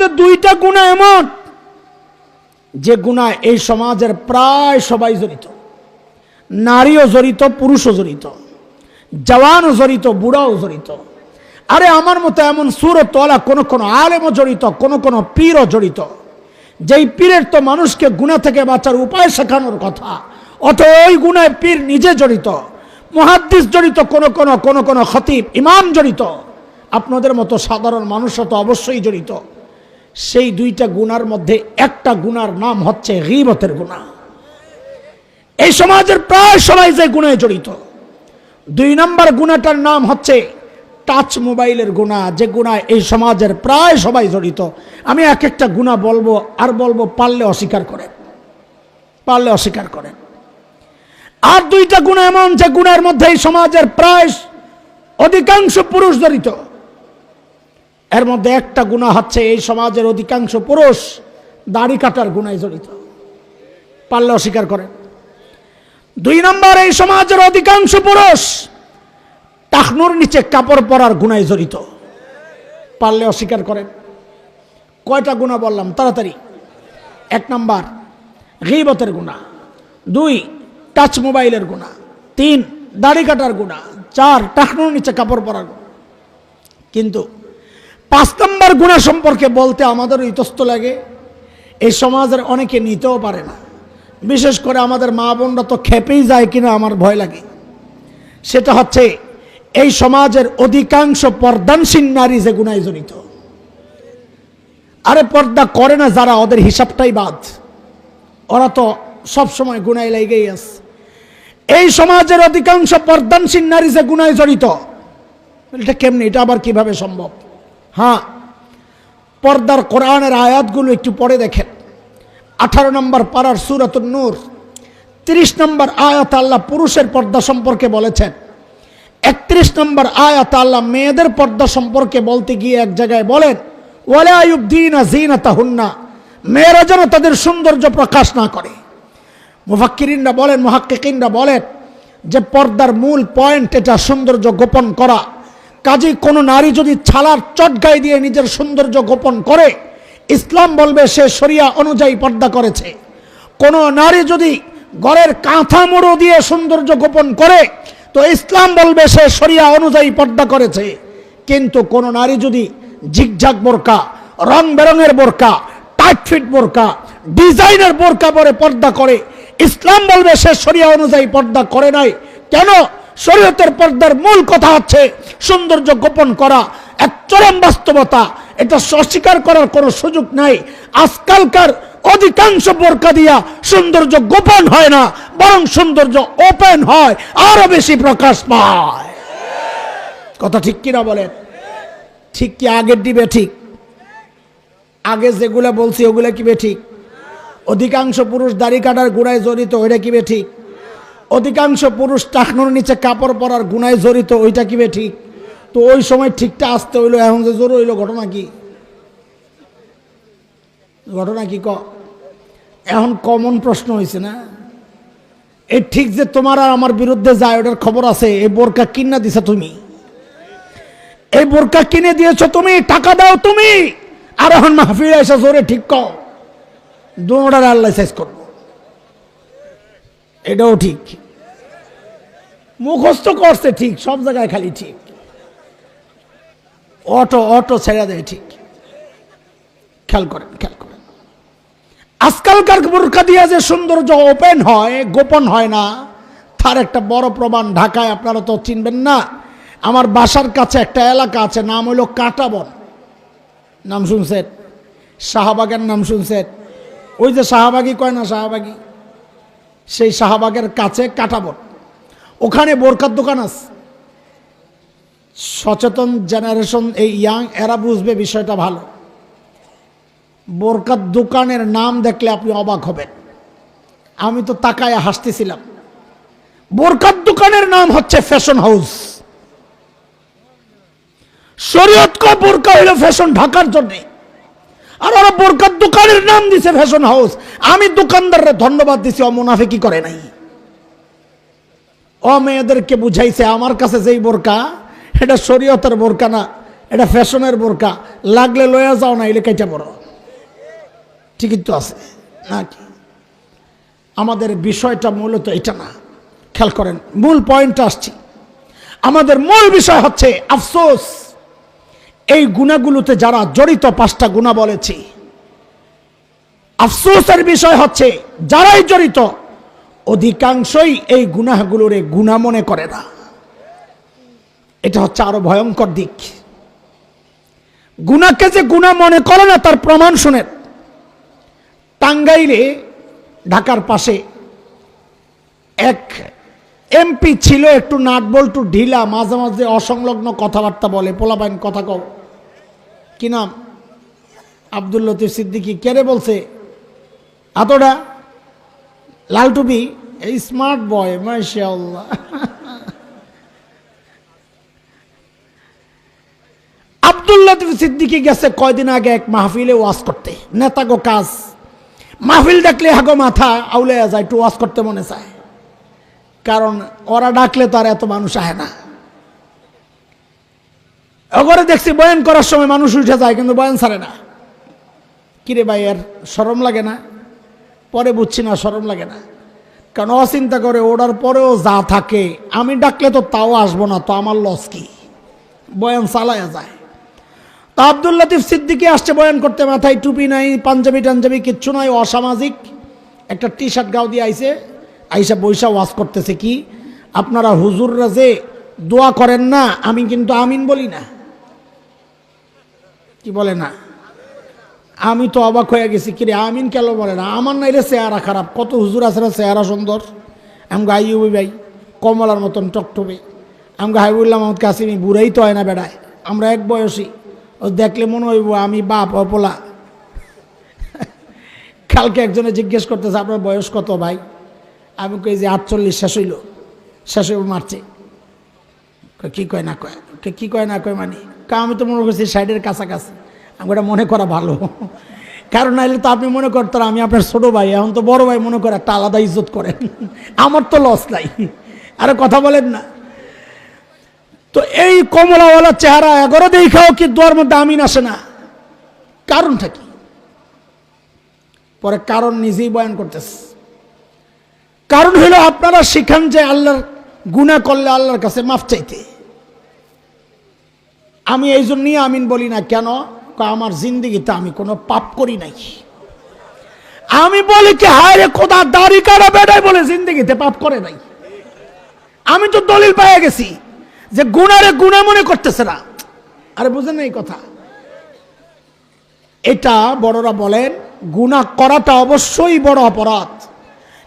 তো দুইটা গুণা এমন যে গুণা এই সমাজের প্রায় সবাই জড়িত। নারীও জড়িত, পুরুষও জড়িত, জওয়ানও জড়িত, বুড়াও জড়িত। আরে আমার মতো এমন সুরতলা কোনো কোনো আলেমও জড়িত, কোনো কোনো পীরও জড়িত। যেই পীরের তো মানুষকে গুণা থেকে বাঁচার উপায় শেখানোর কথা অত ওই গুণায় পীর নিজে জড়িত, মহাদ্দিস জড়িত, কোনো কোনো কোনো কোনো খতিব, ইমাম জড়িত। আপনাদের মতো সাধারণ মানুষরা তো অবশ্যই জড়িত। সেই দুইটা গুণার মধ্যে একটা গুণার নাম হচ্ছে গিবতের গুণা এই সমাজের প্রায় সবাই যে গুণায় জড়িত, দুই নম্বর গুণাটার নাম হচ্ছে টাচ মোবাইলের গুণা যে গুণায় এই সমাজের প্রায় সবাই জড়িত। আমি এক একটা গুণা বলব, আর বলব পারলে অস্বীকার করেন, পারলে অস্বীকার করেন। আর দুইটা গুণা এমন যে গুণের মধ্যে এই সমাজের প্রায় অধিকাংশ পুরুষ জড়িত। এর মধ্যে একটা গুণা হচ্ছে এই সমাজের অধিকাংশ পুরুষ দাড়ি কাটার গুণায় জড়িত। পারলে অস্বীকার করেন। দুই নম্বর, এই সমাজের অধিকাংশ পুরুষ টাকনুর নিচে কাপড় পরার গুণায় জড়িত। পারলে অস্বীকার করেন। কয়টা গুণা বললাম? তাড়াতাড়ি। এক নম্বর, গিবতের গুণা। দুই, টাচ মোবাইলের গুণা। তিন, দাড়ি কাটার গুণা। চার, টাকনুর নিচে কাপড় পরার গুণা। কিন্তু পাঁচ নম্বর গুণা সম্পর্কে বলতে আমাদের ইতস্ত লাগে। এই সমাজের অনেকে নিতেও পারে না। বিশেষ করে আমাদের মা বোনরা তো খেপেই যায় কিনা আমার ভয় লাগে। সেটা হচ্ছে, এই সমাজের অধিকাংশ পর্দানসীন নারী যে গুণায় জড়িত। আরে পর্দা করে না যারা, ওদের হিসাবটাই বাদ। ওরা তো সব সময় গুনায় লেগেই আছে। এই সমাজের অধিকাংশ পর্দানসীন নারী যে গুণায় জড়িত এটা কেমনি, এটা আবার কীভাবে সম্ভব? হ্যাঁ পর্দার কোরআনের আয়াতগুলো একটু পরে দেখেন। আঠারো নম্বর পাড়ার সুরত নূর, তিরিশ নম্বর আয়াত আল্লাহ পুরুষের পর্দা সম্পর্কে বলেছেন। একত্রিশ নম্বর আয়াত আল্লাহ মেয়েদের পর্দা সম্পর্কে বলতে গিয়ে এক জায়গায় বলেন, ওয়ালা আয়ুদ্দিনা জিনাতা হুন্না মেয়েরা যেন তাদের সৌন্দর্য প্রকাশ না করে। মুফাক্কিরিনরা বলেন, মহাক্কিকিনরা বলেন যে পর্দার মূল পয়েন্ট এটা সৌন্দর্য গোপন করা। কাজেই কোনো নারী যদি ছালার চটগাই দিয়ে নিজের সৌন্দর্য গোপন করে, ইসলাম বলবে সে শরিয়া অনুযায়ী পর্দা করেছে। কোনো নারী যদি ঘরের কাঁথা মোড়ো দিয়ে সৌন্দর্য গোপন করে, তো ইসলাম বলবে সে সরিয়া অনুযায়ী পর্দা করেছে। কিন্তু কোন নারী যদি ঝিকঝাক বোরকা, রং বেরঙের বোরকা টাইট ফিট বোরকা, ডিজাইনের বোরকা পরে পর্দা করে, ইসলাম বলবে সে শরিয়া অনুযায়ী পর্দা করে নাই। কেন? শরীয়তের পর্দার মূল কথা হচ্ছে সৌন্দর্য গোপন করা। এক চরম বাস্তবতা। এটা অস্বীকার করার কোনো সুযোগ নাই। আজকালকার অধিকাংশ বোরকা দিয়া সৌন্দর্য গোপন হয় না, বরং সৌন্দর্য ওপেন হয়, আরও বেশি প্রকাশ পায়। কথা ঠিক কিনা বলেন? ঠিক কি আগের দিবে ঠিক আগে যেগুলা বলছি ওগুলা কি ঠিক অধিকাংশ পুরুষ দাড়ি কাটার গুড়ায় জড়িত, ওইটা কি ঠিক অধিকাংশ পুরুষ টাকনোর নিচে কাপড় পরার গুণায় জড়িত, ওইটা কি বে ঠিক? তো ওই সময় ঠিকটা আসতে হইল, এখন যে জোর হইল, ঘটনা কি? ঘটনা কি ক? এখন কমন প্রশ্ন হয়েছে না? এই ঠিক যে তোমার আর আমার বিরুদ্ধে যায় ওটার খবর আছে এই বোরকা কিনা দিছে তুমি। এই বোরকা কিনে দিয়েছ তুমি, টাকা দাও তুমি। আর এখন মাহফিল এসে জোরে ঠিক কও দুটার আল্লাহ শেষ করব এটাও ঠিক। মুখস্থ করছে ঠিক, সব জায়গায় খালি ঠিক। অটো অটো ছেড়ে দেয় ঠিক। খেয়াল করেন খেয়াল করেন। আজকালকার বোরকা দিয়া যে সৌন্দর্য ওপেন হয়, গোপন হয় না, তার একটা বড় প্রমাণ ঢাকায় আপনারা তো চিনবেন না। আমার বাসার কাছে একটা এলাকা আছে, নাম হইল কাটাবন। নাম শুনছেন? শাহবাগের নাম শুনছেন? ওই যে শাহবাগি কয় না, শাহবাগি? সেই শাহবাগের কাছে কাটাবন ওখানে বোরকার দোকান আছে। সচেতন জেনারেশন এই ইয়াং এরা বুঝবে বিষয়টা ভালো। বোরকার দোকানের নাম দেখলে আপনি অবাক হবেন। আমি তো তাকায় হাসতেছিলাম। বোরকার দোকানের নাম হচ্ছে ফ্যাশন হাউস শরীয়ত বোরকা হইল ফ্যাশন ঢাকার জন্য। আর ওরা বোরকার দোকানের নাম দিছে ফ্যাশন হাউস আমি দোকানদাররা ধন্যবাদ দিছি অমুনাফে কি করে নাই। ও মেয়েদেরকে বুঝাইছে, আমার কাছে যেই বোরকা, এটা শরীয়তের বোরকা না, এটা ফ্যাশনের বোরকা। লাগলে লয়া যাও না, এলে কেটে বড় ঠিকই তো আছে নাকি আমাদের বিষয়টা মূলত এটা না। খেয়াল করেন, মূল পয়েন্টটা আসছি। আমাদের মূল বিষয় হচ্ছে, আফসোস। এই গুণাগুলোতে যারা জড়িত পাঁচটা গুণা বলেছি। আফসোসের বিষয় হচ্ছে, যারাই জড়িত, অধিকাংশই এই গুনাহগুলোরে গুণা মনে করে না। এটা হচ্ছে আরও ভয়ঙ্কর দিক। গুনাকে যে গুণা মনে করে না, তার প্রমাণ শোনেন। টাঙ্গাইলে, ঢাকার পাশে এক এমপি ছিল, একটু নাট বল্টু ঢিলা, মাঝে মাঝে অসংলগ্ন কথাবার্তা বলে, পোলাপাইন কথা কও। কি নাম? আব্দুল লতিফ সিদ্দিকি। কেড়ে বলছে? এতটা লাল টুপি এই স্মার্ট বয় মাশাআল্লাহ। আব্দুল লতিফ সিদ্দিকি গেছে কয়দিন আগে এক মাহফিলে ওয়াজ করতে। নেতাগো কাজ। মাহফিল দেখলে হাগো মাথা আউলে যায়, একটু ওয়াজ করতে মনে চায়। কারণ ওরা ডাকলে তো আর এত মানুষ আহে না। ওগরে দেখছি বয়ান করার সময় মানুষ উঠে যায়, কিন্তু বয়ান ছাড়ে না। কিরে ভাই, আর সরম লাগে না? পরে বুঝছি না সরম লাগে না। কারণ অচিন্তা করে ওড়ার পরেও যা থাকে, আমি ডাকলে তো তাও আসব না, তো আমার লস কি? বয়ান চালায়া যায়। তা আব্দুল লতিফ সিদ্দিকি আসছে বয়ান করতে, মাথায় টুপি নাই, পাঞ্জাবি টাঞ্জাবি, কিচ্ছু নাই, অসামাজিক। একটা টি শার্ট গাও দিয়ে আইসে আইসা বৈশা ওয়াজ করতেছে কি, আপনারা হুজুররা যে দোয়া করেন না, আমি কিন্তু আমিন বলি না। কি বলে না? আমি তো অবাক হয়ে গেছি কিরে আমিন কেন বলে না? আমার নাইলে চেহারা খারাপ। কত হুজুর আছে না চেহারা সুন্দর? আমগা আইউবি ভাই কমলার মতন টকটবে আমগা হাইবুল্লাহ মোহাম্মদ কাসিমি বুড়াই তো হয় না বেড়ায়। আমরা এক বয়সী। ও দেখলে মনে হইব আমি বাপ অপলা কালকে একজনে জিজ্ঞেস করতেছে আপনার বয়স কত ভাই? আমি কই যে আটচল্লিশ শেষ হইল। শেষ হইব মারছে কি কয় না কয়, কি কয় না কয় মানে? কা আমি তো মনে করছি সাইডের কাছাকাছি। আমি ওটা মনে করা ভালো। কারণ নাইলে তো আপনি মনে করতেন, আমি আপনার ছোট ভাই, এখন তো বড় ভাই মনে করে একটা আলাদা ইজ্জত করেন। আমার তো লস নাই। আরে কথা বলেন না। তো এই কমলাওয়ালা চেহারা এগারো দেখাও কি দোয়ার মধ্যে আমিন আসে না? কারণটা কি? পরে কারণ নিজেই বয়ান করতেছে। কারণ হলো আপনারা শিখান যে আল্লাহর গুণা করলে আল্লাহর কাছে মাফ চাইতে। আমি এই জন্যই আমিন বলি না, কেন? আমার জিন্দিগিতে আমি কোনো পাপ করি নাই। আমি বলি কি, হায় রে কোথা দাড়ি কাটা বেড়াই বলে জিন্দিগিতে পাপ করে নাই। আমি তো দলিল পেয়ে গেছি যে গুণারে গুণা মনে করতেছে না। আরে বুঝেন এই কথা। এটা বড়রা বলেন গুণা করাটা অবশ্যই বড় অপরাধ।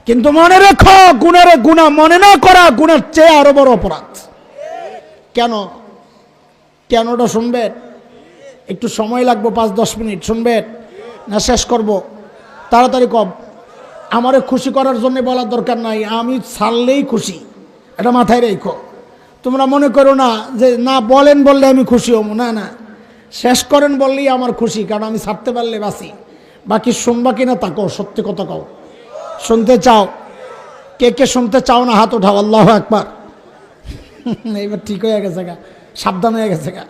কিন্তু মনে রেখো গুণের গুণা মনে না করা গুণের চেয়ে আরও বড় অপরাধ। কেন? কেনটা শুনবেন? একটু সময় লাগবো, পাঁচ, দশ মিনিট, শুনবেন? না, শেষ করব। তাড়াতাড়ি কম। আমারে খুশি করার জন্য বলার দরকার নাই, আমি ছাড়লেই খুশি। এটা মাথায় রেখো। তোমরা মনে করো না যে না বলেন বললে আমি খুশি হব, না না। শেষ করেন বললেই আমার খুশি, কারণ আমি ছাড়তে পারলে বাসি বাকি শুনবা কিনা তাকো সত্যি কথা কও। শুনতে চাও। কে কে শুনতে চাও না, হাত ওঠাও, আল্লাহ একবার এইবার ঠিক হয়ে গেছে গা। সাবধান হয়ে গেছে গা।